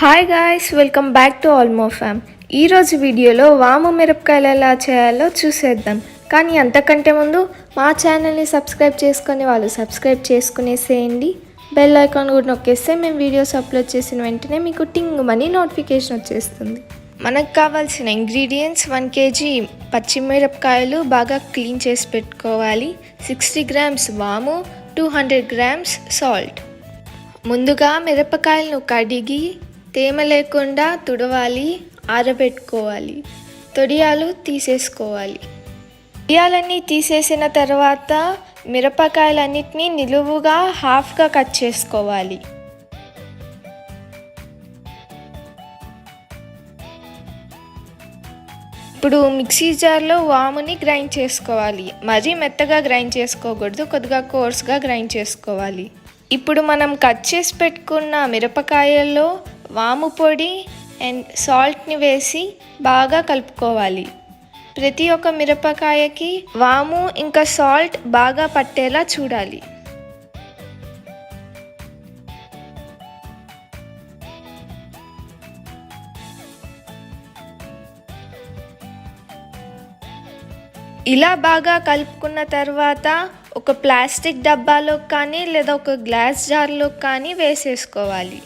Hi guys welcome back to ఆల్మో ఫ్యామ్ ఈరోజు వీడియోలో వాము మిరపకాయలు ఎలా చేయాలో చూసేద్దాం. కానీ అంతకంటే ముందు మా ఛానల్ని సబ్స్క్రైబ్ చేసుకునే వాళ్ళు సబ్స్క్రైబ్ చేసుకునేసేయండి బెల్ ఐకాన్ కూడా నొక్కేస్తే మేము వీడియోస్ అప్లోడ్ చేసిన వెంటనే మీకు టింగ్ మనీ నోటిఫికేషన్ వచ్చేస్తుంది. మనకు కావాల్సిన ఇంగ్రీడియంట్స్ వన్ కేజీ పచ్చిమిరపకాయలు బాగా క్లీన్ చేసి పెట్టుకోవాలి. సిక్స్టీ గ్రామ్స్ వాము టూ హండ్రెడ్ గ్రామ్స్ సాల్ట్. ముందుగా మిరపకాయలను కడిగి తేమ లేకుండా తుడవాలి ఆరబెట్టుకోవాలి. తొడియాలు తీసేసుకోవాలి. తొడియాలన్నీ తీసేసిన తర్వాత మిరపకాయలన్నిటినీ నిలువుగా హాఫ్గా కట్ చేసుకోవాలి. ఇప్పుడు మిక్సీ జార్లో వాముని గ్రైండ్ చేసుకోవాలి. మరీ మెత్తగా గ్రైండ్ చేసుకోకూడదు కొద్దిగా కోర్స్గా గ్రైండ్ చేసుకోవాలి. ఇప్పుడు మనం కట్ చేసి పెట్టుకున్న మిరపకాయల్లో వాము పొడి అండ్ సాల్ట్ని వేసి బాగా కలుపుకోవాలి. ప్రతి ఒక్క మిరపకాయకి వాము ఇంకా సాల్ట్ బాగా పట్టేలా చూడాలి. ఇలా బాగా కలుపుకున్న తర్వాత ఒక ప్లాస్టిక్ డబ్బాలో కానీ లేదా ఒక గ్లాస్ జార్లో కానీ వేసేసుకోవాలి.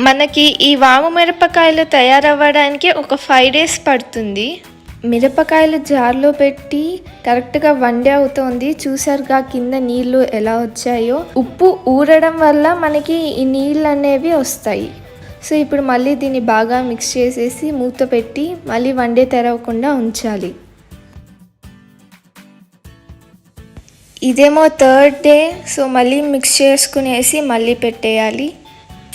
మనకి ఈ వాము మిరపకాయలు తయారవ్వడానికి ఒక ఫైవ్ డేస్ పడుతుంది. మిరపకాయలు జార్లో పెట్టి కరెక్ట్గా వండే అవుతోంది. చూసారుగా కింద నీళ్ళు ఎలా వచ్చాయో. ఉప్పు ఊరడం వల్ల మనకి ఈ నీళ్ళు అనేవి వస్తాయి. సో ఇప్పుడు మళ్ళీ దీన్ని బాగా మిక్స్ చేసేసి మూత పెట్టి మళ్ళీ వండే తెరవకుండా ఉంచాలి. ఇదేమో థర్డ్ డే సో మళ్ళీ మిక్స్ చేసుకునేసి మళ్ళీ పెట్టేయాలి.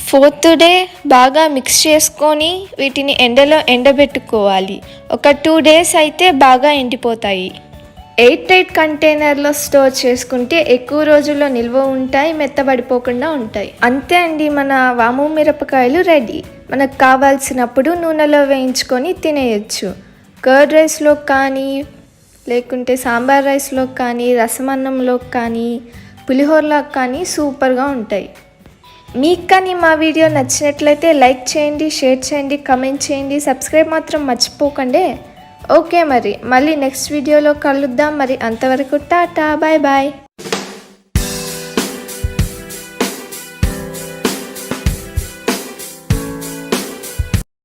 ఫోర్త్ డే బాగా మిక్స్ చేసుకొని వీటిని ఎండలో ఎండబెట్టుకోవాలి. ఒక టూ డేస్ అయితే బాగా ఎండిపోతాయి. ఎయిట్ ఎయిట్ కంటైనర్లో స్టోర్ చేసుకుంటే ఎక్కువ రోజుల్లో నిల్వ ఉంటాయి మెత్తబడిపోకుండా ఉంటాయి. అంతే అండి మన వాము మిరపకాయలు రెడీ. మనకు కావాల్సినప్పుడు నూనెలో వేయించుకొని తినేయచ్చు. కర్డ్ రైస్లో కానీ లేకుంటే సాంబార్ రైస్లో కానీ రసమన్నంలో కానీ పులిహోరలో కానీ సూపర్గా ఉంటాయి. మీకు కానీ మా వీడియో నచ్చినట్లయితే లైక్ చేయండి షేర్ చేయండి కమెంట్ చేయండి సబ్స్క్రైబ్ మాత్రం మర్చిపోకండి. ఓకే మరి మళ్ళీ నెక్స్ట్ వీడియోలో కలుద్దాం. మరి అంతవరకు టాటా బాయ్ బాయ్.